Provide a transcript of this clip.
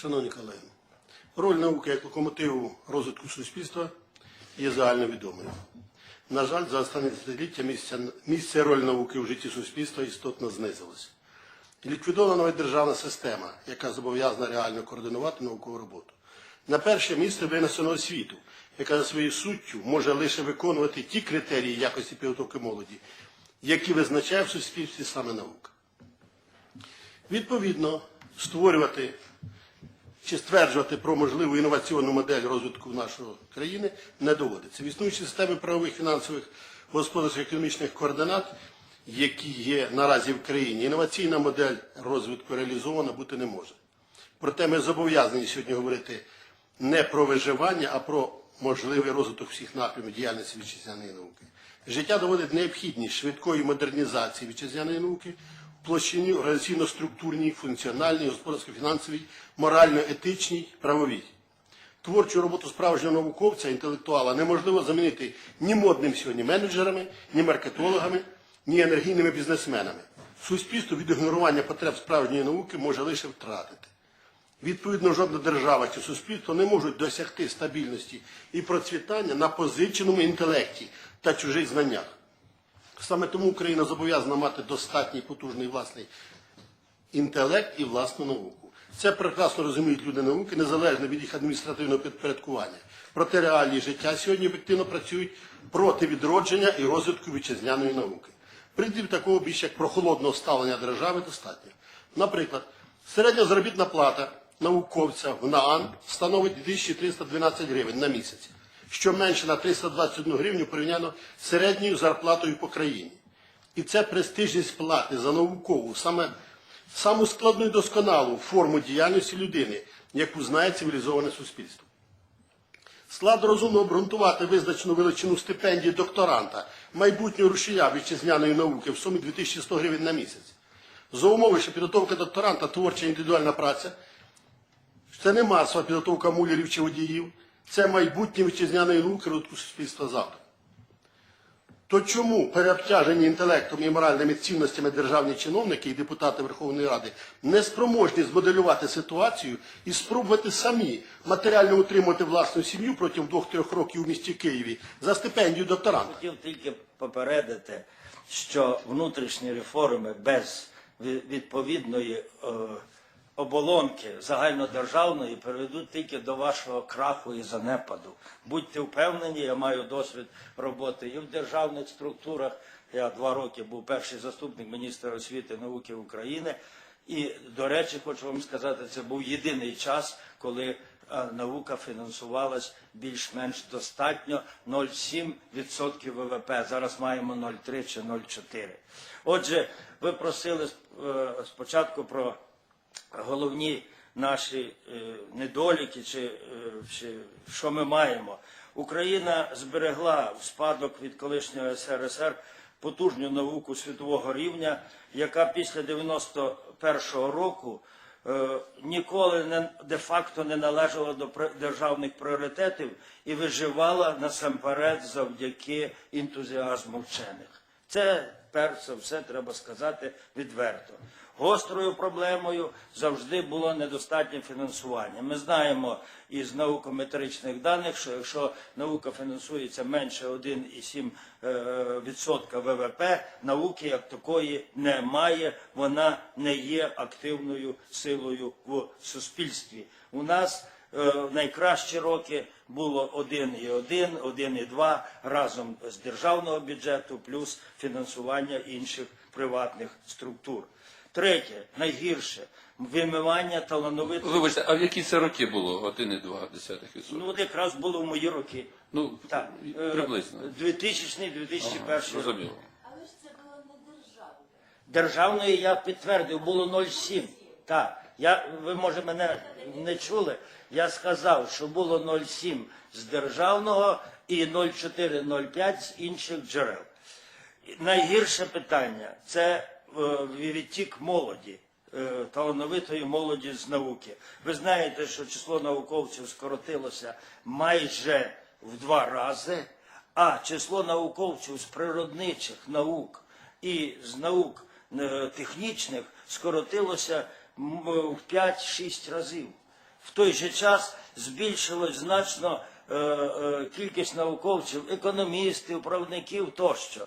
Шановні колеги, роль науки як локомотиву розвитку суспільства є загальновідомою. На жаль, за останні десятиліття місце, місце роль науки у житті суспільства істотно знизилося. Ліквідована державна система, яка зобов'язана реально координувати наукову роботу. На перше місце винесено освіту, яка за своєю суттю може лише виконувати ті критерії якості підготовки молоді, які визначає в суспільстві саме наука. Відповідно, створювати чи стверджувати про можливу інноваційну модель розвитку нашої країни не доводиться. В існуючій системі правових, фінансових, господарських, економічних координат, які є наразі в країні, інноваційна модель розвитку реалізована бути не може. Проте ми зобов'язані сьогодні говорити не про виживання, а про можливий розвиток всіх напрямів діяльності вітчизняної науки. Життя доводить необхідність швидкої модернізації вітчизняної науки площині організаційно-структурній, функціональній, господарсько-фінансовій, морально-етичній, правовій. Творчу роботу справжнього науковця, інтелектуала неможливо замінити ні модним сьогодні менеджерами, ні маркетологами, ні енергійними бізнесменами. Суспільство від ігнорування потреб справжньої науки може лише втратити. Відповідно, жодна держава чи суспільство не можуть досягти стабільності і процвітання на позиченому інтелекті та чужих знаннях. Саме тому Україна зобов'язана мати достатній потужний власний інтелект і власну науку. Це прекрасно розуміють люди науки, незалежно від їх адміністративного підпорядкування. Проте реалії життя сьогодні ефективно працюють проти відродження і розвитку вітчизняної науки. Прикладів такого більш як прохолодного ставлення держави достатньо. Наприклад, середня заробітна плата науковця в НААН становить 2312 гривень на місяць, що менше на 321 гривню порівняно з середньою зарплатою по країні. І це престижність плати за наукову, саме саму складну і досконалу форму діяльності людини, яку знає цивілізоване суспільство. Складно розумно обґрунтувати визначену величину стипендії докторанта, майбутнього рушія вітчизняної науки в сумі 2100 гривень на місяць. За умови, що підготовка докторанта творча індивідуальна праця, це не масова підготовка мулярів чи водіїв, це майбутнє вітчизняної науки розвитку суспільства завтра. То чому переобтяжені інтелектом і моральними цінностями державні чиновники і депутати Верховної Ради не спроможні змоделювати ситуацію і спробувати самі матеріально утримувати власну сім'ю протягом двох-трьох років у місті Києві за стипендію докторанта? Хотів тільки попередити, що внутрішні реформи без відповідної е, оболонки загальнодержавної приведуть тільки до вашого краху і занепаду. Будьте впевнені, я маю досвід роботи і в державних структурах. Я два роки був перший заступник міністра освіти і науки України. І, до речі, хочу вам сказати, це був єдиний час, коли наука фінансувалась більш-менш достатньо 0,7% ВВП. Зараз маємо 0,3 чи 0,4. Отже, ви просили е, спочатку про головні наші е, недоліки, чи, е, чи що ми маємо. Україна зберегла в спадок від колишнього СРСР потужну науку світового рівня, яка після 91-го року е, ніколи не де-факто не належала до державних пріоритетів і виживала насамперед завдяки ентузіазму вчених. Це перш за все треба сказати відверто. Гострою проблемою завжди було недостатнє фінансування. Ми знаємо із наукометричних даних, що якщо наука фінансується менше 1,7% е, ВВП, науки як такої немає, вона не є активною силою в суспільстві. У нас найкращі роки було 1,1, 1,2 разом з державного бюджету плюс фінансування інших приватних структур. Третє, найгірше, вимивання талановитих. Вибачте, а в які це роки було 1,2%? Ну, от якраз було в мої роки. Ну, Так, е, приблизно. 2000-2001 рік. Зрозуміло. Але ж це було не державне. Державної я підтвердив, було 0,7. Так, я, ви може мене не чули. Я сказав, що було 0,7 з державного і 0,4-0,5 з інших джерел. Найгірше питання це е, відтік молоді, е, талановитої молоді з науки. Ви знаєте, що число науковців скоротилося майже в два рази, а число науковців з природничих наук і з наук е, технічних скоротилося в 5-6 разів. В той же час збільшилось значно е, е, кількість науковців, економістів, правників тощо.